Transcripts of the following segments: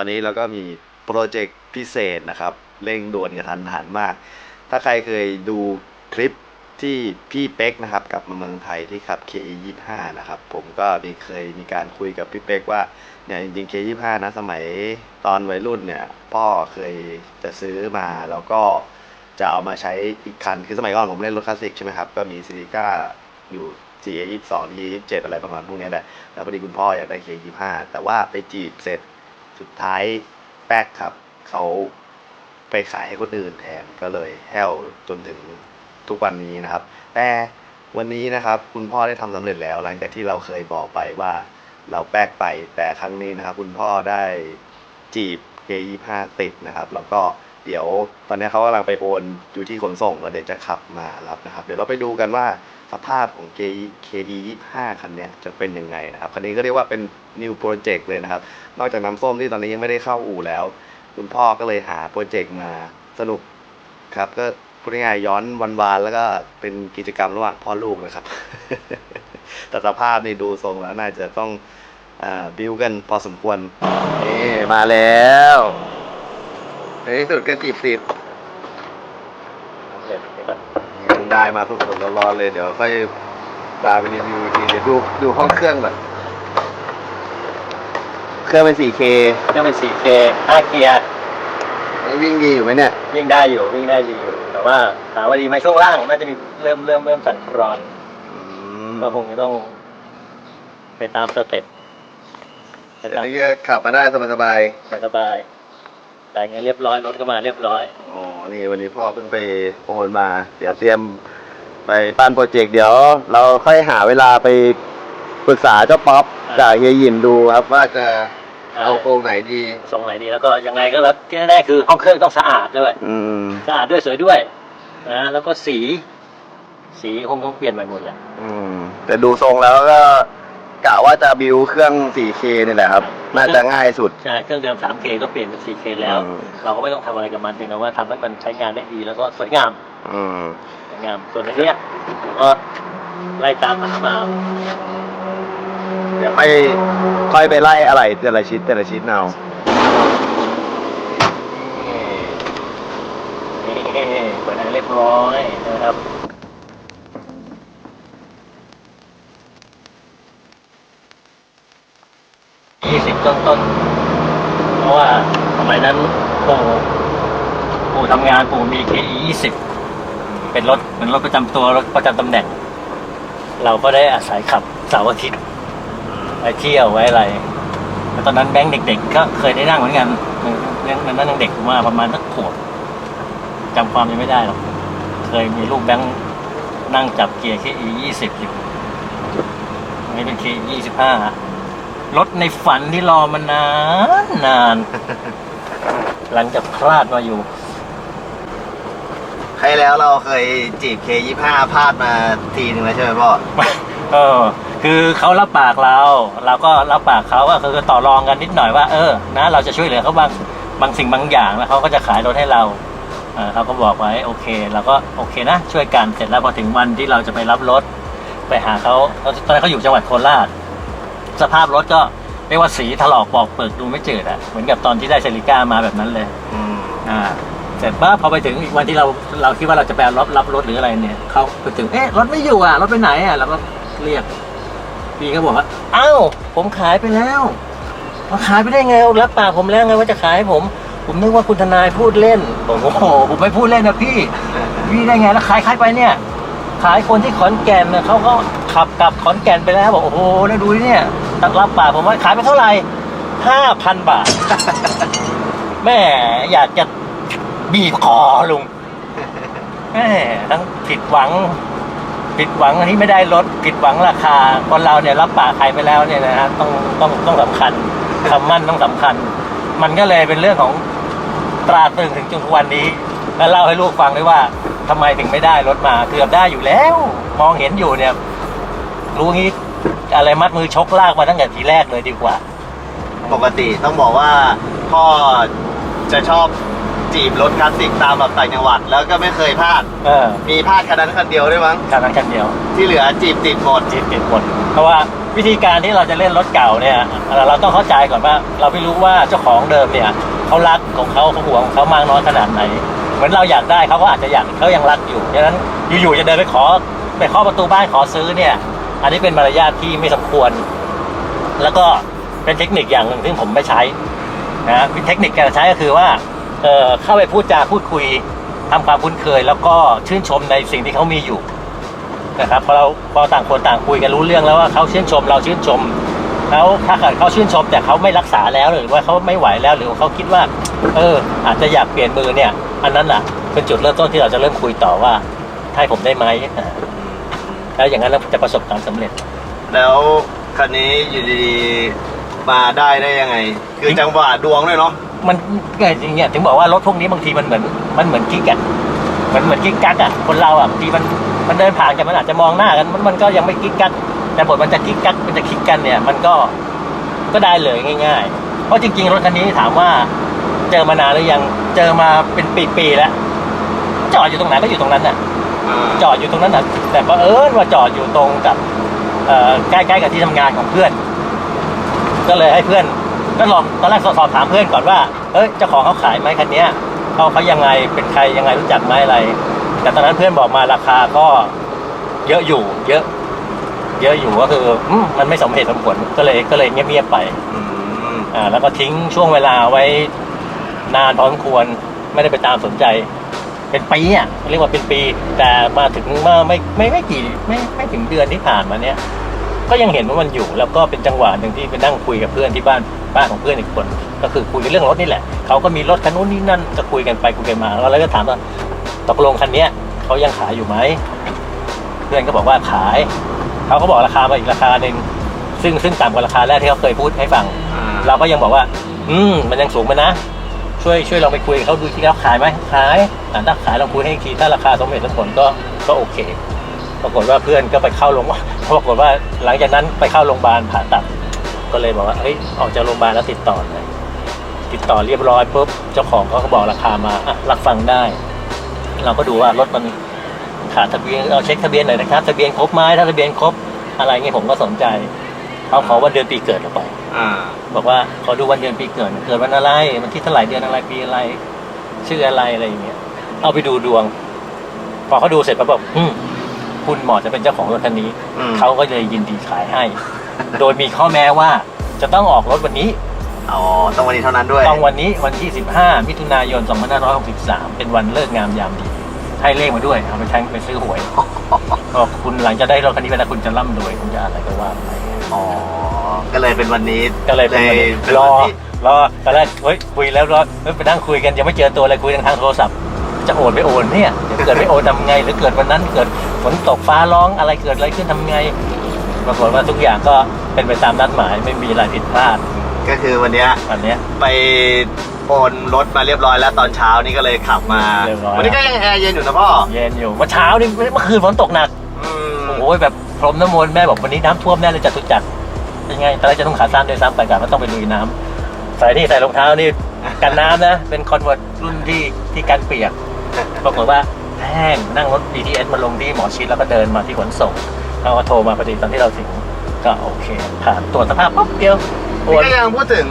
วันนี้เราก็มีโปรเจกต์พิเศษนะครับ เร่งด่วนกระทันหันมาก ถ้าใครเคยดูคลิปที่พี่เป๊กนะครับกลับมาเมืองไทยที่ขับ KE 25 นะครับ ผมก็มีเคยมีการคุยกับพี่เป๊กว่าเนี่ยจริงๆ KE 25 นะสมัยตอนวัยรุ่นเนี่ย พ่อเคยจะซื้อมาแล้วก็จะเอามาใช้อีกคัน คือสมัยก่อนผมเล่นรถคลาสสิกใช่ไหมครับ ก็มีซิลิก้าอยู่ CA 22 T 27 อะไรประมาณพวกเนี้ยแหละแล้วพอดีคุณพ่ออยากได้ KE 25 แต่ว่าไปจีบเสร็จ สุดท้ายแป๊กครับ เขาไปขายให้คนอื่นแทนก็เลยแห้วจนถึงทุกวันนี้นะครับ แต่วันนี้นะครับ คุณพ่อได้ทำสำเร็จแล้ว หลังจากที่เราเคยบอกไปว่าเราแป๊กไปแต่ครั้งนี้นะครับ คุณพ่อได้จีบเกย์ผ้าติดนะครับ แล้วก็ เดี๋ยวตอนนี้เขากำลังไปโอนอยู่ที่ขนส่งแล้วเดี๋ยวจะขับมารับนะครับ เดี๋ยวเราไปดูกันว่าสภาพของ K KD25 คันนี้จะเป็นยังไงนะครับ คันนี้ก็เรียกว่าเป็น new project เลยนะครับ นอกจากน้ำส้มที่ตอนนี้ยังไม่ได้เข้าอู่แล้ว คุณพ่อก็เลยหาโปรเจกต์มาสนุกครับ ก็พูดง่ายๆย้อนวันวานๆแล้วก็เป็นกิจกรรมระหว่างพ่อลูกนะครับ แต่สภาพนี่ดูทรงแล้วน่าจะต้องอบิวกันพอสมควรนี่มาแล้ว ในที่สุดก็จีบติดได้มาสดๆร้อนๆเลยเดี๋ยวค่อยตามไปรีวิวอีกทีเดี๋ยวดูดูห้องเครื่องก่อนเครื่องเป็น 4K ก็เป็น 4K 5เกียร์วิ่งดีอยู่ไหมเนี่ย วิ่งได้อยู่วิ่งได้ดีอยู่ แต่ว่าถามว่าดีไหมช่วงล่างน่าจะมีเริ่มเริ่มเริ่มสั่นคลอนก็คงจะต้อง ไปตามสเต็ปไปแต่ตามนี่ก็ขับมาได้สบายสบายๆ จ่ายเงินเรียบร้อยรถก็มาเรียบร้อยๆอ๋อ นี่วันนี้พ่อเพิ่งไปโอนมา เดี๋ยวเตรียมไปปั้นโปรเจกต์เดี๋ยว เราค่อยหาเวลาไปปรึกษาเจ้าป๊อปอ่าจากเฮียหยินดูครับว่าจะเอาโครงไหนดีทรงไหนดีแล้วก็ยังไงก็แล้วที่แน่ๆคือห้องเครื่องต้องสะอาดด้วยอืมสะอาดด้วยสวยด้วยนะแล้วก็สี สีคงต้องเปลี่ยนใหม่หมดแหละอืมแต่ดูทรงแล้วก็ กะว่าจะบิวเครื่อง 4K นี่แหละครับ น่าจะง่ายสุด ใช่เครื่องเดิม 3K ก็เปลี่ยนเป็น 4K แล้ว อืม เราก็ไม่ต้องทำอะไรกับมันเพียงแต่ว่าทำให้มันใช้งานได้ดีแล้วก็สวยงามอืมสวยงาม ส่วนในเนี้ยก็ไล่ตามมันมาเดี๋ยวค่อยค่อยไปไล่อะไรแต่ละชิ้นแต่ละชิ้นเอานี่เปิดให้เรียบร้อยนะครับ ยี่สิบต้นต้นๆเพราะว่าสมัยนั้นปู่ปู่ทำงานปู่มี KE ยี่สิบเป็นรถเหมือนรถประจำตัวรถประจำตำแหน่ง เราก็ได้อาศัยขับเสาร์อาทิตย์ไปเที่ยวไว้อะไรแล้วตอนนั้นแบงค์เด็ก ๆ ก็เคยได้นั่งเหมือนกันเรื่งนั้นยังเด็กมากประมาณสักขวบจำความยังไม่ได้หรอกเคยมีลูกแบงค์นั่งจับเกียร์ KE ยี่สิบอยู่อันนี้เป็น K ยี่สิบห้า รถในฝันที่รอมานานนาน หลังจากพลาดมาอยู่ ใครแล้วเราเคยจีบ K25 พลาดมาทีหนึ่งแล้วใช่ไหมพ่อ เออ คือเขารับปากเรา เราก็รับปากเขาว่าคือต่อรองกันนิดหน่อยว่าเออนะเราจะช่วยเหลือเขาบางบางสิ่งบางอย่างแล้วเขาก็จะขายรถให้เราเออเขาก็บอกไว้โอเคเราก็โอเคนะ ช่วยกันเสร็จแล้วพอถึงวันที่เราจะไปรับรถ ไปหาเขาเขาตอนนั้นเขาอยู่จังหวัดโคราช สภาพรถก็เรียกว่าสีถลอกปอกเปิกดูไม่จืดอะเหมือนกับตอนที่ได้เซริก้ามาแบบนั้นเลยอืมอ่าเสร็จปั๊บพอไปถึงอีกวันที่เราเราคิดว่าเราจะไปรับรับรถหรืออะไรเนี่ยเขาไปถึงเอ๊ะรถไม่อยู่อะรถไปไหนอะเราก็เรียกพี่ก็บอกว่าอ้าวผมขายไปแล้วมาขายไปได้ไงรับปากผมแล้วไงว่าจะขายให้ผม ผมนึกว่าคุณทนายพูดเล่นบอกโอ้โหผมไม่พูดเล่นนะพี่พี่ได้ไงแล้วขายขายไปเนี่ย ขายคนที่ขอนแก่นเนี่ยเขาก็ขับกลับขอนแก่นไปแล้วบอกโอ้โหแล้วดูเนี่ยตัก รับปากผมว่าขายไปเท่าไหร่ห้าพันบาท แม่อยากจะบีบคอลุงแม่ทั้งผิดหวัง ผิดหวังที่ไม่ได้ลดผิดหวังราคา คนเราเนี่ยรับปากใครไปแล้วเนี่ยนะฮะต้องต้องต้องสำคัญคำมั่นต้องสำคัญ มันก็เลยเป็นเรื่องของตราตรึงถึงจนทุกวันนี้ แล้วเล่าให้ลูกฟังด้วยว่าทำไมถึงไม่ได้รถมาเกือบได้อยู่แล้ว มองเห็นอยู่เนี่ย รู้งี้ อะไรมัดมือชกลากมาตั้งแต่ทีแรกเลยดีกว่า ปกติต้องบอกว่าพ่อจะชอบจีบรถคลาสสิกตามแบบต่างจังหวัด แล้วก็ไม่เคยพลาด เออมีพลาดคันนั้นคันเดียวด้วยมั้ง การนั้นกันเดียวที่เหลือจีบติดหมด จีบติดหมดเพราะว่าวิธีการที่เราจะเล่นรถเก่าเนี่ยเอ่อเราต้องเข้าใจก่อนว่า เราไม่รู้ว่าเจ้าของเดิมเนี่ยเขารักของเขาเขาห่วงของเขามากน้อยขนาดไหน เหมือนเราอยากได้เขาก็อาจจะอยากเขายังรักอยู่ดังนั้นอยู่ๆจะเดินไปขอไปเคาะประตูบ้านขอซื้อเนี่ย อันนี้เป็นมารยาทที่ไม่สมควร แล้วก็เป็นเทคนิคอย่างหนึ่งที่ผมไม่ใช้นะเทคนิคการใช้ก็คือว่าเเข้าไปพูดจาพูดคุยทำความคุ้นเคย แล้วก็ชื่นชมในสิ่งที่เขามีอยู่นะครับพอเราพอต่างคนต่างคุยกันรู้เรื่องแล้วว่าเขาชื่นชมเราชื่นชม แล้วถ้าเกิดเขาชื่นชม แต่เขาไม่รักษาแล้วหรือว่าเขาไม่ไหวแล้วหรือเขาคิดว่า เออ อาจจะอยากเปลี่ยนมือเนี่ย อันนั้นอะ เป็นจุดเริ่มต้นที่เราจะเริ่มคุยต่อว่าให้ผมได้ไหม แล้วอย่างนั้นเราจะประสบความสำเร็จ แล้วคันนี้อยู่ดีๆมาได้ได้ยังไง คือจังหวะดวงด้วยเนาะมันอย่างเงี้ยถึงบอกว่ารถพวกนี้บางทีมันเหมือนมันเหมือนกิ๊กอะมันเหมือนกิ๊กกักอะคนเราอะบางทีมันมันเดินผ่านกันมันอาจจะมองหน้ากันมันมันก็ยังไม่กิ๊กกักแต่บทมันจะกิ๊กกักมันจะคลิกกันเนี่ย มันก็ก็ได้เลยง่าย ๆ เพราะจริง ๆ รถคันนี้ถามว่าเจอมานานหรือยังเจอมาเป็นปีๆแล้วจอดอยู่ตรงไหนก็อยู่ตรงนั้นน่ะ จอดอยู่ตรงนั้นน่ะแต่ว่าเออว่าจอดอยู่ตรงกับใกล้ๆกับที่ทำงานของเพื่อน ก็เลยให้เพื่อนก็ลองตอนแรกสอบถามเพื่อนก่อนว่าเอ้ยเจ้าของเขาขายไหมคันนี้เขาเขายังไงเป็นใครยังไงรู้จักไหมอะไร แต่ตอนนั้นเพื่อนบอกมาราคาก็เยอะอยู่ เยอะ เยอะอยู่ก็คือมันไม่สมเหตุสมผลก็เลยก็เลยเงียบๆไปอ่าแล้วก็ทิ้งช่วงเวลาไว้นานพอสมควรไม่ได้ไปตามสนใจ เป็นปีอะเรียกว่าเป็นปี แต่มาถึงเมื่อไม่ไม่ไม่กี่ไม่ไม่ถึงเดือนที่ผ่านมาเนี้ยก็ยังเห็นว่ามันอยู่แล้วก็เป็นจังหวะหนึ่งที่ไปนั่งคุยกับเพื่อนที่บ้านบ้านของเพื่อนอีกคน ก็คือคุยเรื่องรถนี่แหละเขาก็มีรถคันนู้นนี่นั่นก็คุยกันไปคุยกันมาแล้วก็ถามว่าตกลงคันเนี้ยเขายังขายอยู่ไหมเพื่อนก็บอกว่าขายเขาก็บอกราคามาอีกราคาหนึ่งซึ่งซึ่งต่ำกว่าราคาแรกที่เขาเคยพูดให้ฟังอ่าเราก็ยังบอกว่า อืมมันยังสูงไปนะ ช่วยช่วยลองไปคุยกับเขาดูที่เขาขายไหมขายถ้าขายลองคุยให้อีกทีถ้าราคาสมเหตุสมผลก็ก็โอเค ปรากฏว่าเพื่อนก็ไปเข้าโรงพยาบาลปรากฏว่าหลังจากนั้นไปเข้าโรงพยาบาลผ่าตัด ก็เลยบอกว่าเฮ้ยออกจากโรงพยาบาลแล้วติดต่อเลยติดต่อเรียบร้อยปุ๊บเจ้าของเขาก็บอกราคามาอะรับฟังได้ เราก็ดูว่ารถมันขาดทะเบียนเอาเช็คทะเบียนหน่อยนะครับทะเบียนครบไหมถ้าทะเบียนครบอะไรเงี้ยผมก็สนใจ เขาขอวันเดือนปีเกิดเราไป อ่า บอกว่าขอดูวันเดือนปีเกิดเกิดวันอะไรวันที่เท่าไหร่เดือนอะไรปีอะไร ชื่ออะไรอะไรอย่างเงี้ยเอาไปดูดวง พอเขาดูเสร็จปั๊บบอกอืมคุณเหมาะจะเป็นเจ้าของรถคันนี้อืม เขาก็เลยยินดีขายให้ โดยมีข้อแม้ว่าจะต้องออกรถวันนี้อ๋อต้องวันนี้เท่านั้นด้วยต้องวันนี้วันที่ 15 มิถุนายน 2563 เป็นวันเลิกงามยามดีให้เลขมาด้วยเอาไปแทงไปซื้อหวยก็คุณหลังจะได้รถคันนี้ไปแล้วคุณจะร่ำรวยคุณจะอะไรก็ว่าไป อ๋อ ก็เลยเป็นวันนี้ก็เลยเป็นวันนี้เป็นรวัอนที่รอตอนแรกเฮ้ยคุยแล้วรอเฮ้ยไปนั่งคุยกันยังไม่เจอตัวเลยคุยทางทางโทรศัพท์ จะโอนไม่โอนเนี่ยเดี๋ยวเกิดไม่โอนทำไง หรือเกิดวันนั้นเกิดฝนตกฟ้าร้องอะไรเกิดอะไรขึ้นทำไงปรากฏว่าทุกอย่างก็เป็นไปตามนัดหมายไม่มีอะไรผิดพลาดก็คือวันเนี้ยวันเนี้ย ไปโอนรถมาเรียบร้อยแล้วตอนเช้านี่ก็เลยขับมา เรียบร้อย วันนี้ก็ยังแอร์เย็นอยู่นะพ่อเย็นอยู่เมื่อเช้านี่เมื่อคืนฝนตกหนัก อืมโอ้ยแบบ พรมน้ำมนต์แม่บอกวันนี้น้ำท่วมแน่เลยจัดตุจักรเป็นไงตอนแรกจะต้องขาสั้นด้วยซ้ำไปกันว่าต้องไปลุยน้ำใส่นี่ใส่รองเท้านี่กันน้ำนะ เป็นคอนเวิร์ตรุ่นที่ที่กันเปียกปรากฏว่าแห้งนั่งรถ BTS มาลงที่หมอชิดแล้วก็เดินมาที่ขนส่งเขาก็โทรมาพอดีตอนที่เราถึงก็โอเคผ่านตรวจสภาพปุ๊บเดียวโอนี่นก็ยังพูดถึง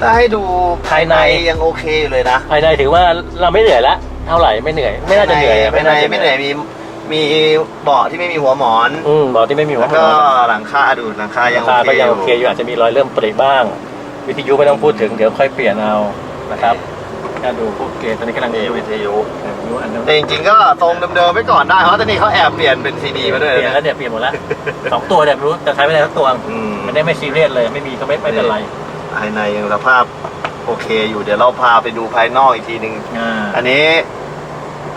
ถ้าให้ดูภายใน ยังโอเคอยู่เลยนะภายในถือว่าเราไม่เหนื่อยละเท่าไหร่ไม่เหนื่อย ไม่น่าจะเหนื่อยอะภายในาจะไม่เหนื่อยมี มีเบาะที่ไม่มีหัวหมอน อืมบอกที่ไม่มีหัวแล้วหมก็อนหลังคาดูหลังคายังราโอคาเคก็ยังอโอยู่เคอยู่อาจจะมีรอยเริ่มปริบ้าง วิทยุไม่ต้องพูดถึงเดี๋ยวค่อยเปลี่ยนเอานะครับถ้าดูพวกเกตตอนนี้กำลังนี่ดูวิทยุวิทยุอันนั้นแต่จริงๆก็ทรงเดิมๆไว้ก่อนได้เพราะตอนนี้เขาแอบเปลี่ยนเป็นซีดีมาด้วยเปลี่ยนแล้วนะเนี่ยเปลี่ยนหมดแล้วสองตัวเนี่ยไม่รู้จะใช้ไม่ได้ทั้งตัวอืมมันได้ไม่ซีเรียสเลยไม่มีก็ไม่ไม่เป็นไรภายในยังสภาพโอเคอยู่เดี๋ยวเราพาไปดูภายนอกอีกทีหนึ่งอ่า อันนี้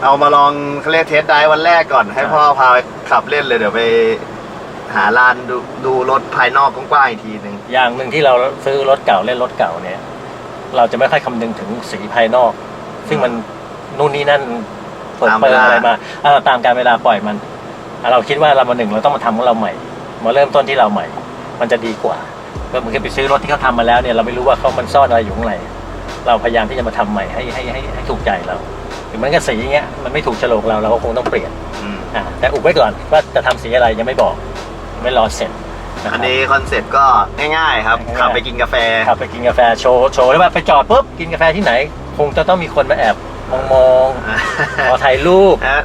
เอามาลองเขาเรียกเทสได้วันแรกก่อน ให้ครับพ่อพาไปขับเล่นเลยเดี๋ยวไปหาลานดูดูรถภายนอกกว้างๆอีกทีหนึ่งอย่างหนึ่งที่เราซื้อรถเก่าเล่นรถเก่าเนี่ย เราจะไม่ค่อยคำนึงถึงสีภายนอก ซึ่งมันนู่นนี่นั่นเปิดเปิดอะไรมาอ่าตามการเวลาปล่อยมันอะเราคิดว่าเรามาหนึ่งเราต้องมาทำของเราใหม่ มาเริ่มต้นที่เราใหม่ มันจะดีกว่าก็เหมือนกับไปซื้อรถที่เขาทำมาแล้วเนี่ยเราไม่รู้ว่าเขามันซ่อนอะไรอยู่ข้างในเราพยายามที่จะมาทำใหม่ให้ให้ให้ให้ถูกใจเรา ถึงแม้กับสีเงี้ยมันไม่ถูกโฉลกเราเราก็คงต้องเปลี่ยนอืมอ่าแต่อุบไว้ก่อนว่าจะทำสีอะไรยังไม่บอกไม่รอเสร็จอันนี้คอนเซ็ปต์ก็ง่ายๆครับง่ายๆ ขับไปกินกาแฟ ขับไปกินกาแฟโชว์โชว์แล้วว่าไปจอดปุ๊บกินกาแฟที่ไหน คงจะต้องมีคนมาแอบมองมองๆขอถ่ายรูป นะ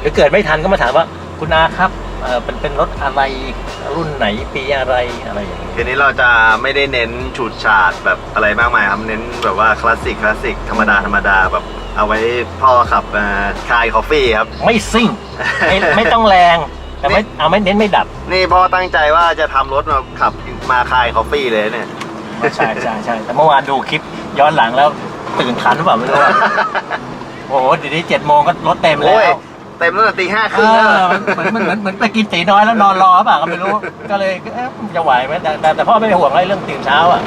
หรือเกิดไม่ทันก็มาถามว่าคุณอาครับเอ่อเป็นเป็นรถอะไรรุ่นไหนปีอะไรอะไรอย่างเงี้ย ทีนี้เราจะไม่ได้เน้นฉูดฉาดแบบอะไรมากมายครับ เน้นแบบว่าคลาสสิกคลาสสิกธรรมดาธรรมดาแบบ เอาไว้พ่อขับคายคอฟฟี่ครับ ไม่ซิ่งไม่ไม่ต้องแรง แต่ไม่เอาไม่เน้นไม่ดับ นี่พ่อตั้งใจว่าจะทำรถมาขับมาคายคอฟฟี่เลยเนี่ยใช่ใช่ใช่แต่เมื่อวานดูคลิปย้อนหลังแล้วตื่นทันหรือเปล่าไม่รู้อะโอ้โหเดี๋ยวนี้เจ็ดโมงก็รถเต็มแล้โอ้วยเต็มตั้งแต่ตีห้าคเอรึ่งแล้วอมันเหมือนเหมือนเหมือนไปกินตีน้อยแล้วนอนรอหรือเปล่าก็ไม่รู้ ก็เลยเอ๊ะจะไหวไหมแต่แต่แต่พ่อไม่ได้ห่วงอะไรเรื่องตื่นเช้าอะ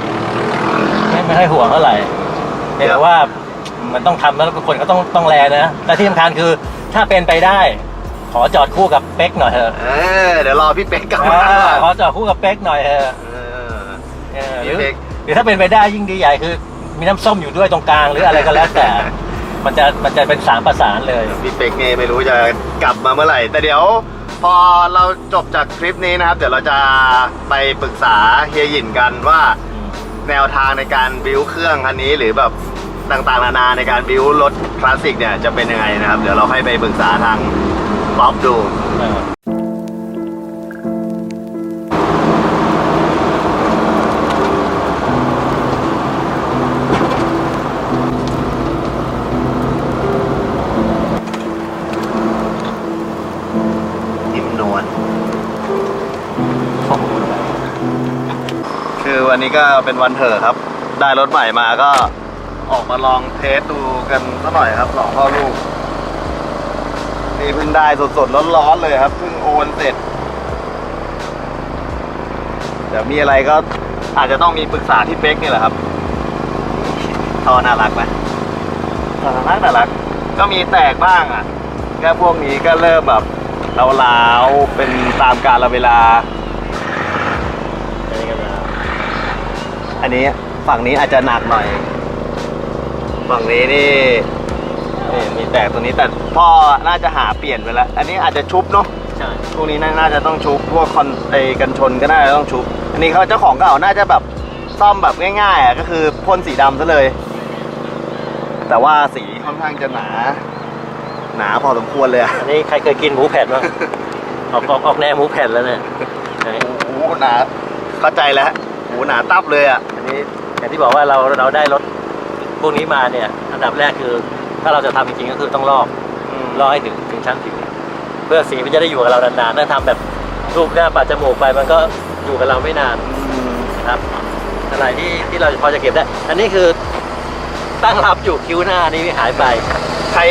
ไม่ไม่ให้ห่วงเท่าไหร่แต่ว่า มันต้องทำแล้วทุกคนก็ต้องต้องแลนะและที่สำคัญคือถ้าเป็นไปได้ ขอจอดคู่กับเป๊กหน่อยเถอะเออเดี๋ยวรอพี่เป๊กกลับมาเออขอจอดคู่กับเป๊กหน่อยเถอะเออ เออหรืพี่อเป๊ก หรือถ้าเป็นไปได้ยิ่งดีใหญ่คือ มีน้ำส้มอยู่ด้วยตรงกลางหรืออะไรก็แล้วแต่ มันจะมันจะเป็นสามประสานเลย พี่เป๊กนี่ไม่รู้จะกลับมาเมื่อไหร่ แต่เดี๋ยว พอเราจบจากคลิปนี้นะครับ เดี๋ยวเราจะไปปรึกษาเฮียหยินกันว่า แนวทางในการบิวเครื่องคันนี้หรือแบบ ต่างๆ นานาในการบิวรถคลาสสิกเนี่ยจะเป็นยังไงนะครับ เดี๋ยวเราให้ไปปรึกษาทางบ๊อบดูเออนิ่มนวลคือวันนี้ก็เป็นวันเถอะครับ ได้รถใหม่มาก็ ออกมาลองเทสดูกันสักหน่อยครับสองพ่อลูกนี่เพิ่งได้สดๆร้อนๆเลยครับเพิ่งโอนเสร็จเดี๋ยวมีอะไรก็อาจจะต้องมีปรึกษาที่เป๊กนี่แหละครับท่อน่ารักไหมน่ารักน่ารัก ก็มีแตกบ้างอะแค่พวกนี้ก็เริ่มแบบลาวๆเป็นตามกาลเวลา อันนี้ก็แล้วอันนี้ฝั่งนี้อาจจะหนักหน่อย ฝั่งนี้นี่นี่มีแตกตัวนี้แต่พ่อน่าจะหาเปลี่ยนไปแล้ว อันนี้อาจจะชุบเนาะใช่พวกนี้น่าน่าจะต้องชุบพวกคอนไอกันชนก็น่าจะต้องชุบ อันนี้เขาเจ้าของเก่าน่าจะแบบซ่อมแบบง่ายๆอะก็คือพ่นสีดำซะเลย แต่ว่าสีค่อนข้างจะหนา หนาพอสมควรเลยอะอันนี้ใครเคยกินหมูแผ่นบ้างออกออกออกแนวหมูแผ่นแล้วเนี่ยไหนโอ้โหหนาเข้าใจแล้วโอ้โหหนาตับเลยอะอันนี้อย่างที่บอกว่าเราเราได้รถพ วกนี้มาเนี่ย อันดับแรกคือ ถ้าเราจะทำจริงๆก็คือต้องลอกรอให้ถึงถึงชั้นผิวเพื่อสีมันจะได้อยู่กับเรานานๆถ้าทำแบบรูปหน้าปัดจมูกไปมันก็อยู่กับเราไม่นานนะครับอะไรที่ที่เราพอจะเก็บได้ อันนี้คือตั้งรับอยู่คิ้วหน้านี่หายไป ใคร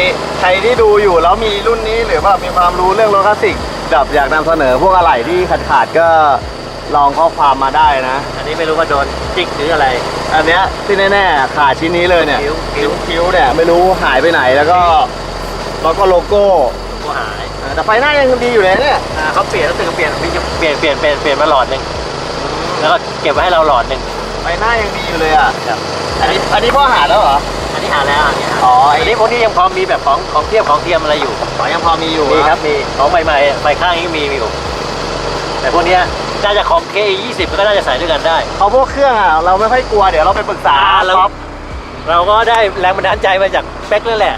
ใครที่ดูอยู่แล้วมีรุ่นนี้หรือว่ามีความรู้เรื่องรถคลาสสิกแบบอยากนำเสนอพวกอะไหล่ที่ขาดขาดๆก็ลองข้อความมาได้นะ อันนี้ไม่รู้ว่าโดนจิกหรืออะไร อันเนี้ยที่แน่ๆขาดชิ้นนี้เลยเนี่ยคิ้วคิ้ว คิ้วเนี่ยไม่รู้หายไปไหนแล้วก็แล้วก็โลโก้ก็หายอ่าแต่ไฟหน้ายังดีอยู่เลยเนี่ยอ่าเขาเปลี่ยนรู้สึกว่าเปลี่ยนเปลี่ยนเปลี่ยนเปลี่ยนเปลี่ยนมาหลอดหนึ่งแล้วก็เก็บไว้ให้เราหลอดหนึ่ง ไฟหน้ายังดีอยู่เลยอะครับ อันนี้อันนี้พ่อหาแล้วเหรอ อันนี้หาแล้วอันนี้หาอ๋ออันนี้พวกนี้ยังพอมีแบบของของเทียบของเทียมอะไรอยู่ อ๋อยังพอมีอยู่มีครับมีของใหม่ๆไฟข้างนี้มีมีอยู่แต่พวกเนี้ย น่าจะของ K 20 ก็น่าจะใส่ด้วยกันได้เขาพวกเครื่องอะเราไม่ค่อยกลัวเดี๋ยวเราไปปรึกษาอ่าแล้วป๊อป เราก็ได้แรงบันดาลใจมาจากเป๊กนั่นแหละ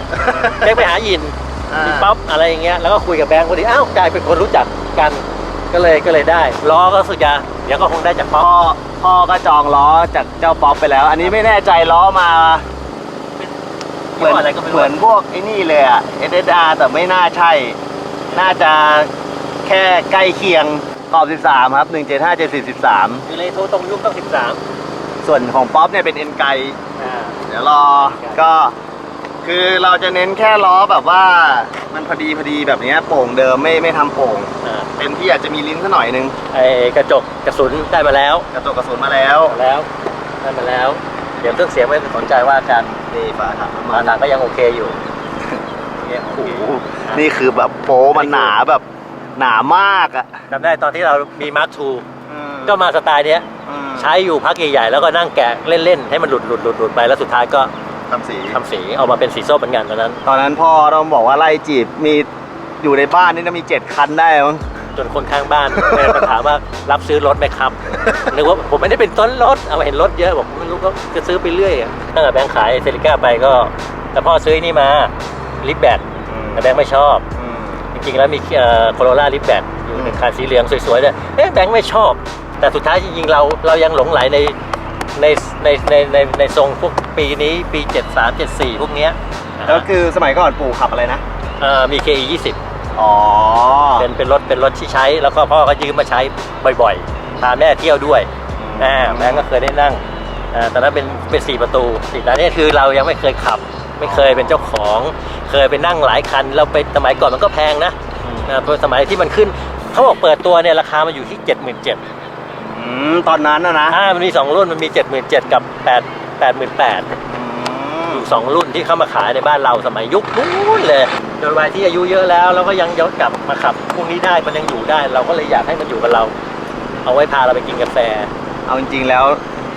เป๊กไปหายินอ่ามีป๊อปอะไรอย่างเงี้ยแล้วก็คุยกับแบงค์พอดีอ้าวกลายเป็นคนรู้จักกันก็เลยก็เลยได้ล้อก็รู้สึกจะเดี๋ยวก็คงได้จากป๊อพ่ปอพ่อก็จองล้อจากเจ้าป๊อปไปแล้ว อันนี้ไม่แน่ใจล้อมาเหมือนอะไรก็ไม่เหรู้มือนพวกไอ้นี่เลยอะ SSR แต่ไม่น่าใช่ น่าจะแค่ใกล้เคียง ขอบ 13 ครับ 175 70คือเลยโทรตรงยุคต้อง13 13ส่วนของป๊อปเนี่ยเป็นเอ็นไกอ่า เดี๋ยวรอ ก็ คือเราจะเน้นแค่ล้อแบบว่า มันพอดีพอดีแบบเนี้ยโป่งเดิมไม่ไม่ทำโป่ง อ่าเต็มที่อาจจะมีลิ้นสักหน่อยนึงไอ้กระจกกระสุนได้มาแล้วกระจกกระสุนมาแล้วมาแล้วได้มาแล้ว เดี๋ยวเครื่องเสียงไม่สนใจว่ากันนี่ฝาถังมาหนังก็ยังโอเคอยู่เนี่ยโอโอ้เคโหนี่คือแบบโป๊มันหนาแบบ หนามากอะจำได้ตอนที่เรามีมาร์คทูก็มาสไตล์เนี้ยอืมใช้อยู่พักใหญ่ๆแล้วก็นั่งแกะเล่นๆ ให้มันหลุดหลุดหลุดหลุดไปแล้วสุดท้ายก็ทำสีทำสีออกมาเป็นสีส้มเหมือนกันตอนนั้น ตอนนั้นพ่อต้องบอกว่าไล่จีบมีอยู่ในบ้านนี่นะมีเจ็ดคันได้มั้งจนคนข้างบ้านเดินมาถามว่ารับซื้อรถไหมครับนึกว่าผมไม่ได้เป็นต้นรถเอาเห็นรถเยอะบอกไม่รู้ก็จะซื้อไปเรื่อยอะตั้งแต่แบงค์ขายเซริก้าไปก็ แต่พ่อซื้อไอ้นี่มาลิฟแบตแต่แบงค์ไม่ชอบจ ริงๆแล้วมีโคโรล่าลิฟแบตอยู่ในคันสีเหลืองสวยๆเนี่ยเอ๊ะแบงค์ไม่ชอบ แต่สุดท้ายจริงๆเราเรายังหลงไหลในในในในในในทรงพวกปีนี้ปี 73 74 พวกเนี้ยนะแล้วฮะคือสมัยก่อนปู่ขับอะไรนะเอ่อมี KE 20อ๋อเป็นเป็นรถเป็นรถที่ใช้ แล้วก็พ่อก็ยืมมาใช้บ่อยๆพาแม่เที่ยวด้วยอ่าแบงก์ก็เคยได้นั่งอ่าตอนนั้นเป็นเป็นสี่ประตูสี่แต่นี่คือเรายังไม่เคยขับ ไม่เคยเป็นเจ้าของ เคยไปนั่งหลายคัน เราไปสมัยก่อนมันก็แพงนะอ่าเพราะสมัยที่มันขึ้นเขาบอกเปิดตัวเนี่ยราคามันอยู่ที่ 77,000อืมตอนนั้นนะนะอ่ามันมี2รุ่นมันมี 77,000กับ 8 88,000อยู่2รุ่นที่เข้ามาขายในบ้านเราสมัยยุคนู้นเลยจนวัยที่อายุเยอะแล้วเราก็ยังย้อนกลับมาขับพวกนี้ได้มันยังอยู่ได้ เราก็เลยอยากให้มันอยู่กับเรา เอาไว้พาเราไปกินกาแฟ เอาจริงๆแล้ว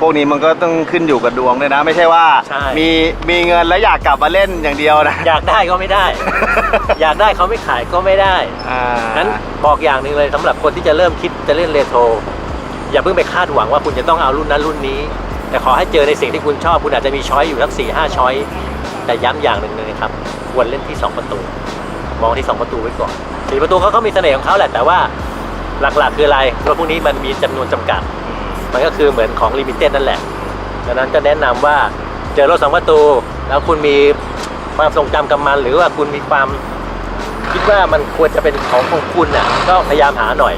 พวกนี้มันก็ต้องขึ้นอยู่กับดวงด้วยนะ ไม่ใช่ว่า ใช่ มีมีเงินแล้วอยากกลับมาเล่นอย่างเดียวนะอยากได้ก็ไม่ได้ อยากได้เขาไม่ขายก็ไม่ได้อ่านั้นบอกอย่างหนึ่งเลยสำหรับคนที่จะเริ่มคิดจะเล่นเรโทรอย่าเพิ่งไปคาดหวังว่าคุณจะต้องเอารุ่นนั้นรุ่นนี้ แต่ขอให้เจอในสิ่งที่คุณชอบคุณอาจจะมีช้อยอยู่ทั้งสี่ห้าช้อยแต่ย้ำอย่างหนึ่งเลยนะครับควรเล่นที่2ประตู มองที่2ประตูไว้ก่อนสี่ประตูเขาก็มีเสน่ห์ของเขาแหละแต่ว่าหลักๆคืออะไรรถพวกนี้มันมีจำนวนจำกัด มันก็คือเหมือนของลิมิเต็ดนั่นแหละดังนั้นก็แนะนำว่าเจอรถสองประตู แล้วคุณมีความทรงจำกับมัน หรือว่าคุณมีความคิดว่ามันควรจะเป็นของของคุณน่ะก็พยายามหาหน่อย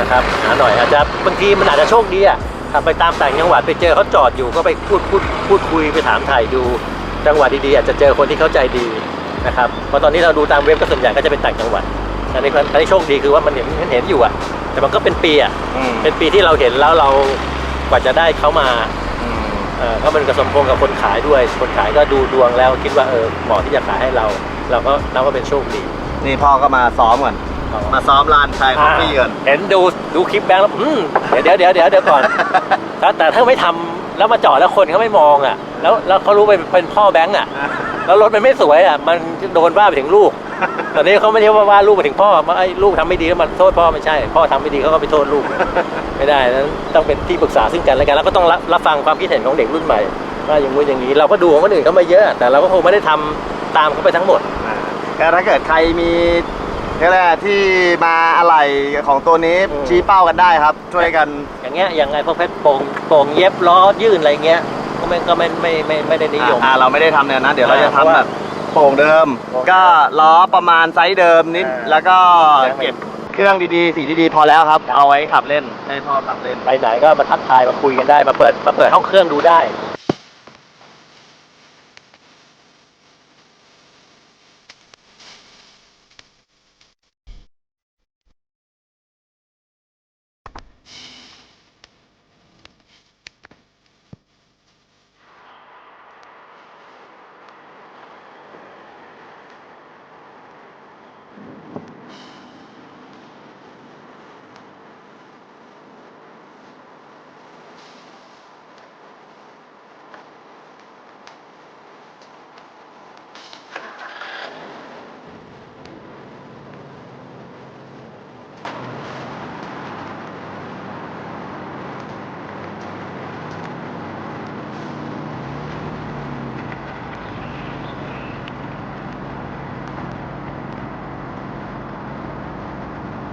นะครับหาหน่อยอาจจะบางทีมันอาจจะโชคดีอะขับไปตามต่างจังหวัดไปเจอเขาจอดอยู่ก็ไปพูดพูดพูดคุยไปถามถ่ายดู จังหวัดดีๆอาจจะเจอคนที่เข้าใจดีนะครับเพราะตอนนี้เราดูตามเว็บก็ส่วนใหญ่ก็จะเป็นต่างจังหวัดอันนี้อันนี้โชคดีคือว่ามันเห็นมันเห็นอยู่อะ แต่มันก็เป็นปีอะอืมเป็นปีที่เราเห็นแล้วเรากว่าจะได้เขามาอืมเอ่อเพราะมันกระสมพงษ์กับคนขายด้วย คนขายก็ดูดวงแล้วคิดว่าเออเหมาะที่จะขายให้เรา เราก็นับว่าเป็นโชคดีนี่พ่อก็มาซ้อมก่อน มาซ้อมลานชายคอฟฟี่ก่อน เห็นดูดูคลิปแบงค์แล้วอืมเดี๋ยวเดี๋ยวเดี๋ยวเดี๋ยวก่อนถ้าแต่ถ้าไม่ทำแล้วมาจอดแล้วคนเขาไม่มองอะ แล้วแล้วเขารู้ไปเป็นพ่อแบงค์อะ แล้วรถมันไม่สวยอะ มันโดนว่าไปถึงลูก ตอนนี้เขาไม่ได้ว่าว่าลูกไปถึงพ่อว่าไอ้ลูกทำไม่ดีแล้วมันโทษพ่อไม่ใช่ พ่อทำไม่ดีเขาก็ไปโทษลูก ไม่ได้นั้นต้องเป็นที่ปรึกษาซึ่งกันและกันแล้วก็ต้องรับรับฟังความคิดเห็นของเด็กรุ่นใหม่ว่าอย่างงู้นอย่างนี้เราก็ดูของคนอื่นเขามาเยอะ แต่เราก็คงไม่ได้ทำตามเขาไปทั้งหมดก็ถ้าเกิดใครมีก็แหละที่มาอะไรของตัวนี้อืมชี้เป้ากันได้ครับ ช่วยกัน อย่างเงี้ยอย่างไงพวกเพชรโป่งโป่งเย็บล้อยื่นอะไรเงี้ยก็ไม่ก็ไม่ไม่ไม่ไม่ได้นิยมอ่าเราไม่ได้ทำเนี่ยนะ เดี๋ยวเราจะเพราะทำว่าแบบ โป่งเดิมโป่งก็ล้อประมาณไซส์เดิมนิดอ่าแล้วก็ยังไม่เก็บเครื่องดีๆ สีดีๆ พอแล้วครับ เอาไว้ขับเล่น ให้พ่อขับเล่น ไปไหนก็มาทักทายมาคุยกันได้ มาเปิดมาเปิดห้องเครื่องดูได้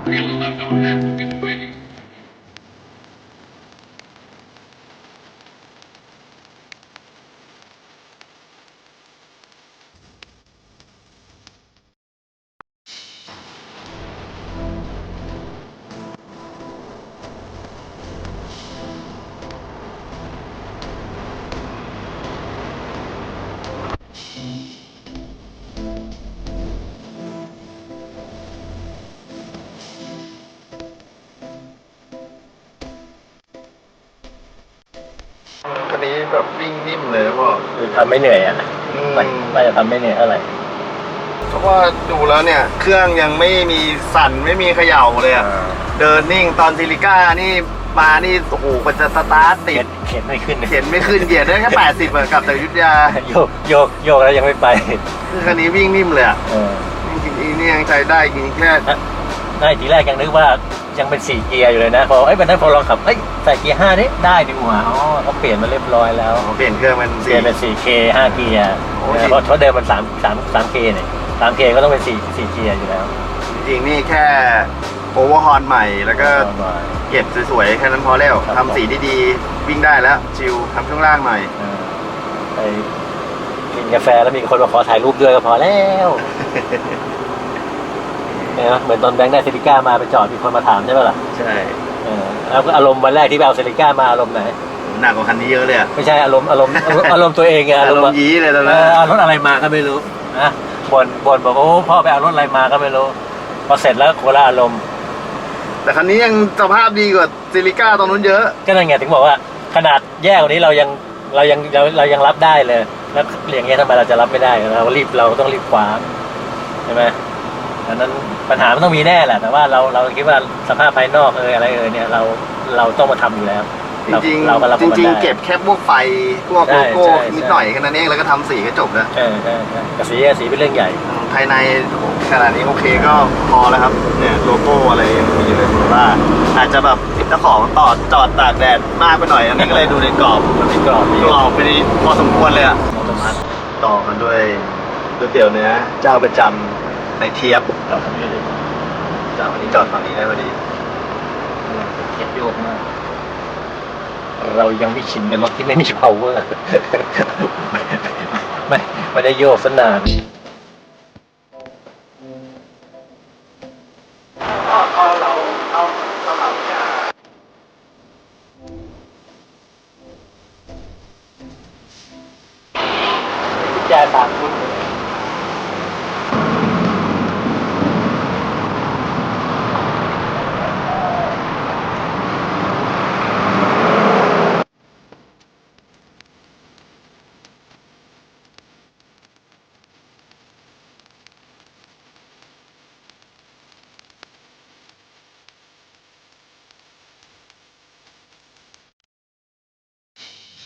คันนี้ แบบวิ่งนิ่มเลยพ่อคือทำไม่เหนื่อยอะอืมไม่ไม่จะทำไม่เหนื่อยเท่าไหร่เพราะว่าดูแล้วเนี่ย เครื่องยังไม่มีสั่นไม่มีเขย่าเลยอะเดินนิ่งตอนซิลิก้านี่มานี่โอ้โหมันจะสตาร์ทติเข็ดนเข็นไม่ขึ้นเข็นไม่ขึ้นเหยียดได้แค่แปดสิบกับแต่อยุทธยาโยกโยกโยกแล้วยังไม่ไปคือคันนี้วิ่งนิ่มเลยอะเออ จริงๆนี่ยังใช้ได้จริงๆแค่ได้ทีแรกยังนึกว่า ยังเป็นสี่เกียร์อยู่เลยนะ พอไอ้ยวันนั้นพอลองขับเอ้ยใส่เกียร์ห้านี่ได้ดีกว่าอ๋อเขาเปลี่ยนมาเรียบร้อยแล้วเปลี่ยนเครื่องเป็นเปลี่ยนเป็น 4K 5 เกียร์โอ้เออเพราะเพราะเดิมมัน3 3 3 k เนี่ย3 k ก็ต้องเป็น4 4เกียร์อยู่แล้วจริงๆนี่แค่โอเวอร์ฮอนใหม่แล้วก็เก็บสวยๆ แค่นั้นพอแล้วครับ ทำสีดีๆ วิ่งได้แล้ว ชิลทำช่วงล่างหน่อย เออไปกินกาแฟแล้วมีคนมาขอถ่ายรูปด้วยก็พอแล้ว เนี่ยเหมือนตอนแบงค์ได้เซริก้ามาไปจอดมีคนมาถามใช่ไหมล่ะใช่เออแล้วก็อารมณ์วันแรกที่ไปเอาเซริก้ามาอารมณ์ไหนหนักกว่าคันนี้เยอะเลยอะไม่ใช่อารมณ์อารมณ์อารมณ์ตัวเองไงอารมว่าณ์ยี้เลยตอนเอนั้นอเอารถอะไรมาก็ไม่รู้นะบ่นบ่นบอกว่าโอ้พ่อไปเอารถอะไรมาก็ไม่รู้พอเสร็จแล้วโคละอารมณ์ แต่คันนี้ยังสภาพดีกว่าซิลิก้าตรงนู้นเยอะ ก็นั่นไงถึงบอกว่าขนาดแย่กว่านี้เรายังเรายังเราเรายังรับได้เลย แล้วอย่างเงี้ยทำไมเราจะรับไม่ได้เรารีบเราต้องรีบคว้าใช่ไหม ดังนั้นปัญหามันต้องมีแน่แหละ แต่ว่าเราเราคิดว่าสภาพภายนอกเอออะไรเออเนี่ยเราเราต้องมาทำอยู่แล้วจริงเราก็รับๆมันจริง ได้ ๆ เก็บแค่พวกไฟพวกใช่โลโก้ใช่นิดใช่หน่อยแค่นั้นเองแล้วก็ทำสีก็จบแล้วใช่ใช่ใช่กระสีกระสีเป็นเรื่องใหญ่ภายในขนาดนี้โอเคก็พอแล้วครับเนี่ยโลโก้อะไรยังมีเลยแต่ว่า อาจจะแบบเจ้าของต่อจอดตากแดดมากไปหน่อยอันนี้ก็เลยดูในกรอบมันมีกรอบมีกรอบไปนี่พอสมควรเลยอะ ต่อกันด้วยก๋วยเตี๋ยวเนื้อเจ้าประจำ ในเทียบกรอบมีเลยเจ้าอันนี้จอดฝั่งนี้ได้พอดีเทียบโยกมาก เรายังไม่ชินกับรถที่ไม่มี power ไม่ไม่ได้โยกสนาน